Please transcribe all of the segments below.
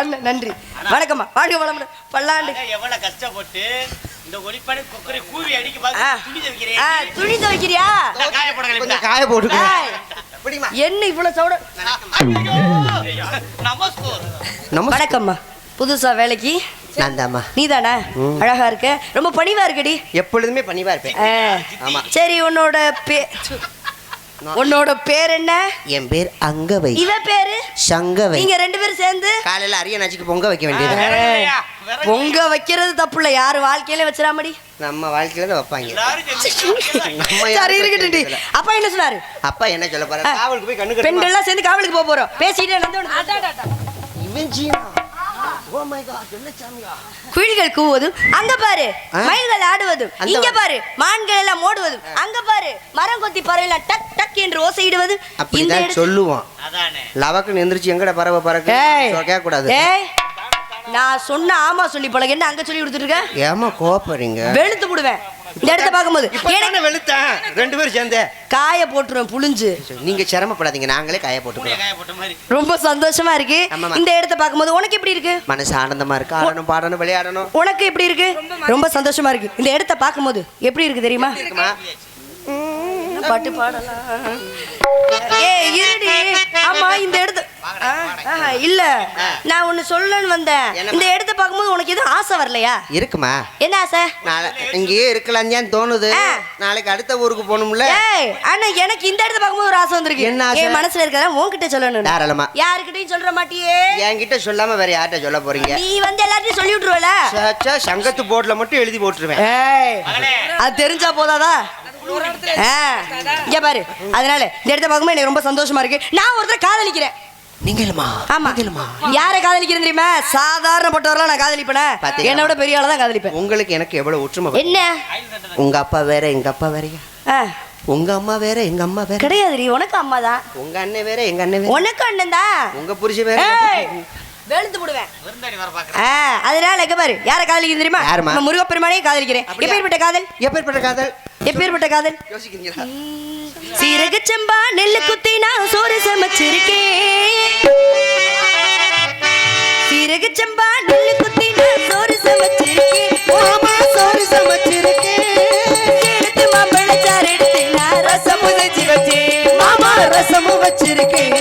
அண்ணன் நன்றி. வணக்கம்மா. வாழ்க வளமுடன். பல்லாண்டு. எவ்வளவு கஷ்டப்பட்டு இந்த ஒளிப்படை குக்கரை கூவி அடிக்க ஆ. பார்த்து துணி துவைக்கிறியா? காய எப்படிமா என்ன இவ்வளவு சவுட? நமஸ்கோர். வணக்கம்மா. புதுசா வேலைக்கு? நான் தாம்மா நீதானா அழகா இருக்க. ரொம்ப பணிவா இருக்கடி? எப்பொழுதுமே பணிவா இருப்பேன். ஆமா. சரி உன்னோட பே உன்னோட பேர் என்ன? என் பேர் அங்கவை. இவ பேரு? சங்கவை. நீங்க ரெண்டு பேரும் சேர்ந்து காலையில அரிய நச்சுக்கு பொங்க வைக்க வேண்டியது. பொங்க வைக்கிறது தப்பு இல்ல யாரு வாழ்க்கையில வச்சிடாமடி? நம்ம வாழ்க்கையில தான் வைப்பாங்க. சரி. அப்பா என்ன சொன்னாரு? அப்பா என்ன சொல்ல போற காவலுக்கு போய் கண்ணு? பெண்கள் எல்லாம் சேர்ந்து காவலுக்கு போக போறோம். பேசிட்டே நடந்து இவன் ஜீவா குயில்கள் கூவதும் அங்க பாரு? மயில்கள் ஆடுவதும் இங்க பாரு மான்கள் எல்லாம் ஓடுவதும் அங்க பாரு மரம் கொத்தி பறவைலாம் டக் டக் என்று ஓசையிடுவது இந்த அப்படிதான் சொல்லுவோம் அதானே. லவக்குன்னு எந்திரிச்சு எங்கட பறவை பறக்கு கேட்க கூடாது நான் சொன்ன ஆமா சொல்லி பழக என்ன அங்க சொல்லி கொடுத்துட்டு இருக்க? ஏமா கோப்பறீங்க வெளுத்து போடுவேன். இந்த இடத்த பார்க்கும்போது எனக்கு தானே வெளுத்தேன். ரெண்டு பேரும் சேர்ந்தே. காய போட்டுருவேன் புளிஞ்சு நீங்க சிரமப்படாதீங்க நாங்களே காய போட்டுக்கிறோம். மாதிரி. ரொம்ப சந்தோஷமா இருக்கு. இந்த இடத்த பார்க்கும்போது உனக்கு எப்படி இருக்கு? மனசு ஆனந்தமா இருக்கு. ஆடணும் பாடணும் விளையாடணும். உனக்கு எப்படி இருக்கு? ரொம்ப சந்தோஷமா இருக்கு. இந்த இடத்த பார்க்கும்போது எப்படி இருக்கு தெரியுமா? பாட்டு பாடலாம். ஏ இருடி. ஆமா இந்த இடத்து இல்ல. நான் ஒண்ணு சொல்லணும்னு வந்தேன்? இந்த இடத்த பார்க்கும்போது உனக்கு எதுவும் ஆசை வரலையா? இருக்குமா. என்ன ஆசை? நாளை இங்கேயே இருக்கலாம்னு தோணுது? ஆ. நாளைக்கு அடுத்த ஊருக்கு போகணும்ல? ஏய் அண்ணா எனக்கு இந்த இடத்த பார்க்கும்போது ஒரு ஆசை வந்திருக்கு. என்ன ஆசை? என் மனசுல இருக்கிறத உன்கிட்ட சொல்லணும் தாராளமா. யாருக்கிட்டையும் சொல்ற மாட்டியே. என்கிட்ட சொல்லாம வேற யார்கிட்ட சொல்ல போறீங்க? நீ வந்து எல்லாத்தையும் சொல்லி விட்டுருவல? சங்கத்து போர்ட்ல மட்டும் எழுதி போட்டுருவேன். அது தெரிஞ்சா போதாதா? ஆ, இங்க பாரு. அதனால இந்த இடத்த பார்க்கும்போது எனக்கு ரொம்ப சந்தோஷமா இருக்கு. நான் ஒருத்தர் காதலிக்கிறேன். நீங்களுமா? ஆமா. யாரை காதலிக்கிறேன் தெரியுமா? சாதாரணப்பட்டவரெல்லாம் நான் காதலிப்பேனே. பாத்தீங்களா? என்னோட பெரிய ஆளை தான் காதலிப்பேன். உங்களுக்கு எனக்கு எவ்வளவு ஒற்றுமை. என்ன? உங்க அப்பா வேற எங்க அப்பா வேறயா? உங்க அம்மா வேற எங்க அம்மா வேற? கிடையாதுடி உனக்கு அம்மா தான். உங்க அண்ணன் வேற எங்க அண்ணன் உனக்கு அண்ணன் தான் உங்க புருஷன் வேற? பாக்குறேன். ஆ, அதனால எங்க பாரு. யாரை காதலிக்கிறேன் தெரியுமா? நம்ம முருகப்பெருமானையும் காதலிக்கிறேன்? எப்பேற்பட்ட காதல்? எப்பேற்பட்ட காதல்? எப்பேற்பட்ட காதல்? யோசிக்கிறீங்களா? சீரக சம்பா நெல்லு குத்தி நான் சோறு சமைச்சிருக்கேன். சீரக சம்பா நெல்லு குத்தி நான் சோறு சமைச்சிருக்கேன். மாமா சோறு சமைச்சிருக்கேன். எடுத்து மாம்பழச்சாறு எடுத்து நான் ரசம் வச்சேன். மாமா ரசமும் வச்சிருக்கேன்.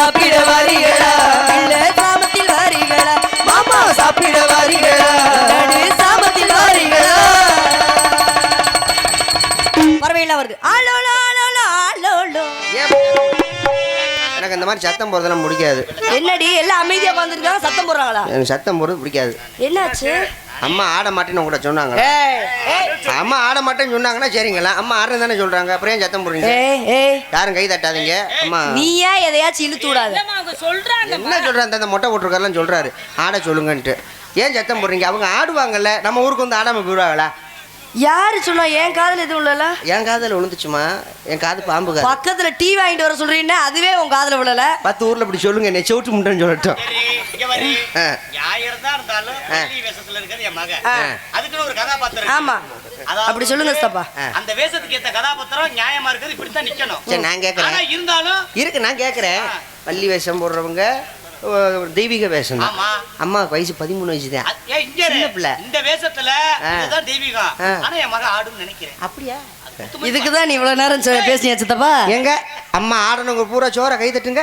சாப்பிட வரீங்களா மாதிரி சத்தம் போடுறதெல்லாம் பிடிக்காது. என்னடி? எல்லாம் அமைதியா உட்காந்துருக்காங்க சத்தம் போடுறாங்களா? எனக்கு சத்தம் போடுறது பிடிக்காது. என்னாச்சு? அம்மா ஆட மாட்டேன்னு உங்கள்கிட்ட சொன்னாங்க. அம்மா ஆட மாட்டேன்னு சொன்னாங்கன்னா சரிங்களா? அம்மா ஆடுறது தானே சொல்றாங்க. அப்புறம் ஏன் சத்தம் போடுறீங்க? யாரும் கை தட்டாதீங்க. அம்மா. நீயா எதையாச்சும் இழுத்து விடாத. சொல்றாங்க என்ன அந்த அந்த மொட்டை போட்டிருக்காருலாம் சொல்றாரு. ஆட சொல்லுங்கன்ட்டு. ஏன் சத்தம் போடுறீங்க? அவங்க ஆடுவாங்கல்ல. நம்ம ஊருக்கு வந்து ஆடாம போயிடுவாங்களா? யாரு சொன்னா என் காதுல எதுவும் இல்லல என் காதில் விழுந்துச்சுமா? என் காது பாம்பு காது. பக்கத்துல டீ வாங்கிட்டு வர சொல்றீங்கன்னா அதுவே உன் காதுல விழல. பத்து ஊர்ல இப்படி சொல்லுங்க என்னை செவிட்டு முட்டைன்னு சொல்லட்டும். ஆமா. அப்படி சொல்லுங்க அந்த வேஷத்துக்கு ஏத்த கதாபாத்திரம் நியாயமா இருக்கிறது இப்படித்தான் நிக்கணும். சரி நான் இருந்தாலும் இருக்கு நான் கேட்குறேன் பள்ளி வேஷம் போடுறவங்க தெய்வீக வேஷம் தான் ஆமா. அம்மா வயசு பதிமூணு வயசு தான். சின்ன பிள்ளை. இந்த வேஷத்துல. இதுதான் தெய்வீகம். ஆனா என் மகன் ஆடுன்னு நினைக்கிறேன். அப்படியா? இதுக்கு தான் நீ இவ்வளவு நேரம் பேசினியா சித்தப்பா? எங்க அம்மா ஆடணுங்க பூரா சோற கை தட்டுங்க.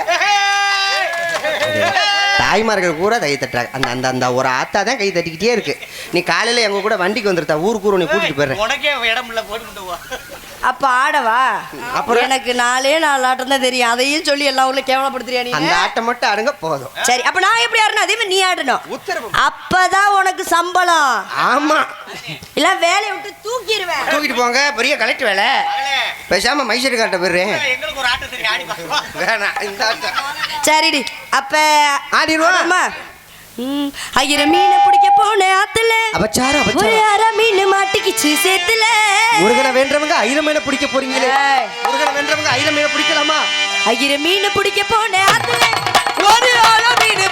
தாய்மார்கள் பூரா கை தட்டுறாங்க. அந்த அந்த அந்த ஒரு ஆத்தா தான் கை தட்டிக்கிட்டே இருக்கு. நீ காலையில எங்க கூட வண்டிக்கு வந்துருத்தா ஊருக்கு ஊர் நீ கூட்டிட்டு போயிடுறேன். உனக்கே இடம் இல்ல போட்டு வா. அப்ப ஆடவா? அப்புறம்? எனக்கு நாலே நாலு ஆட்டம் தான் தெரியும். அதையும் சொல்லி எல்லா ஊர்ல கேவலப்படுத்துறியா நீ அந்த ஆட்டம் மட்டும் ஆடுங்க போதும். சரி அப்ப நான் எப்படி ஆடணும் அதே மாதிரி நீ ஆடணும். உத்தரவு. அப்பதான் உனக்கு சம்பளம். ஆமா. இல்ல வேலையை விட்டு தூக்கிடுவேன். தூக்கிட்டு போங்க பெரிய கலெக்டர் வேலை. பேசாம மைசூர் காட்ட போயிடுறேன் எங்களுக்கு ஒரு ஆட்டம் தெரியும் ஆடி பார்க்கலாம் வேணாம் இந்த ஆட்டம். சரிடி. அப்ப ஆடிடுவோம். ஆயிரம் மீனை பிடிக்க போனேன் ஆத்துல அபச்சாரம் ஒரு அரை மீன் மாட்டிக்கிச்சு சேத்துல. முருகனை வேண்டவங்க ஐரம் மீனை பிடிக்க போறீங்களே. முருகனை வேண்டவங்க ஐரம் மீனை பிடிக்கலாமா? ஆயிரம் மீன் பிடிக்க போனேன் ஆத்துல ஒரு அரை மீன்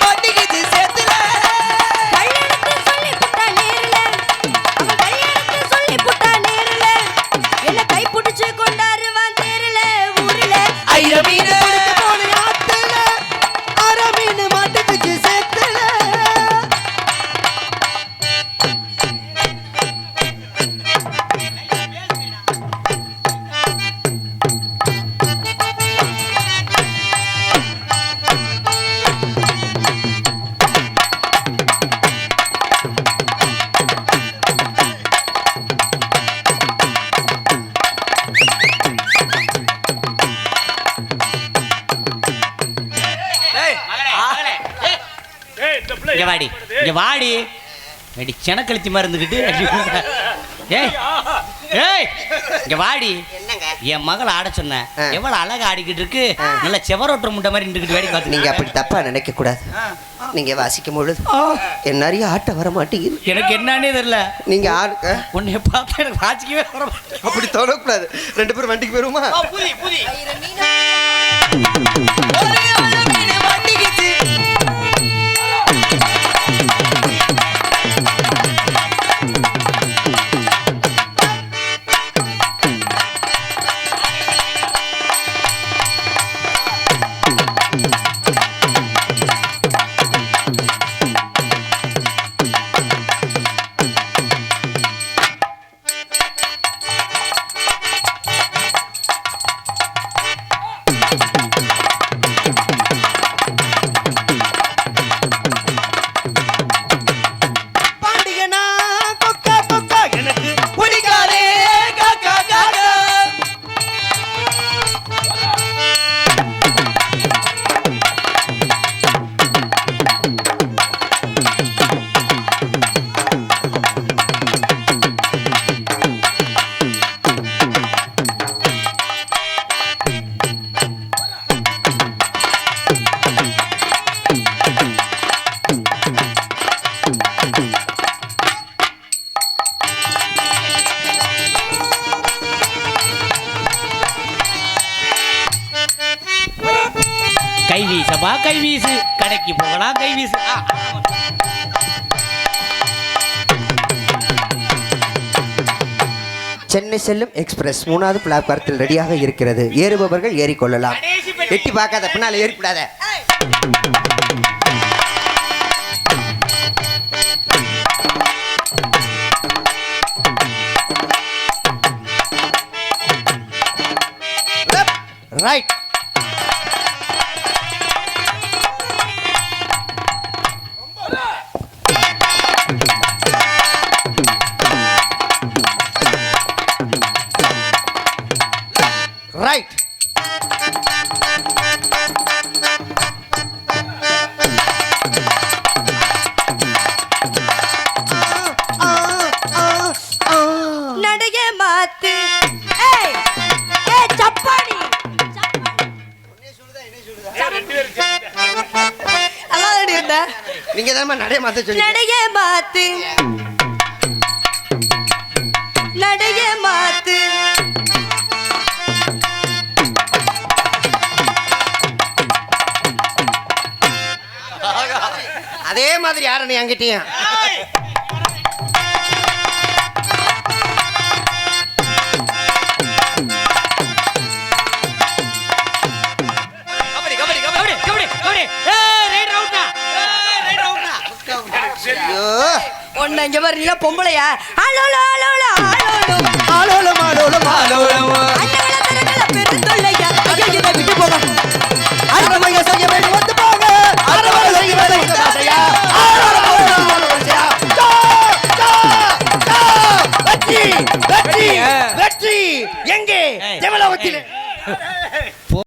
இங்க வாடி. இங்க வாடி. வெடி செனக்கழுத்தி மருந்துக்கிட்டு ஏய் ஏய் இங்க வாடி. என் மகளை ஆட சொன்னேன். எவ்வளவு அழகா ஆடிக்கிட்டு இருக்கு. நல்ல செவரோட்டுற முட்டை மாதிரி நின்றுக்கிட்டு வேடி பார்த்து நீங்க அப்படி தப்பா நினைக்க கூடாது. நீங்க வாசிக்கும் பொழுது என் நிறைய ஆட்ட வர மாட்டேங்குது. எனக்கு என்னன்னே தெரியல. நீங்க ஆடு அஹ், உன்னை பார்த்தா எனக்கு வாசிக்கவே வர. அப்படி தோணக்கூடாது. ரெண்டு பேரும் வண்டிக்கு போயிருமா கை வீசப்பா கை வீசு. கடைக்கு போகலாம் கை வீசு. சென்னை செல்லும் எக்ஸ்பிரஸ் மூணாவது பிளாட்பாரத்தில் ரெடியாக இருக்கிறது. ஏறுபவர்கள் ஏறிக்கொள்ளலாம். எட்டி பார்க்காத பின்னால ஏறிக்கூடாத. ரைட் நீங்க தான் நடைய மாத்த சொல்லி நடைய மாத்து. நடைய மாத்து. அதே மாதிரி யாரனு என்கிட்டயும்? ஐயோ. ஒண்ணு இங்க பாரு நீ பொம்பளையா? ஆலோலோ ஆலோலோ ஆலோலோ ஆலோலோ ஆலோலோ ஆலோலோ அண்ணவள தரக்கல பெருந்தொல்லையா?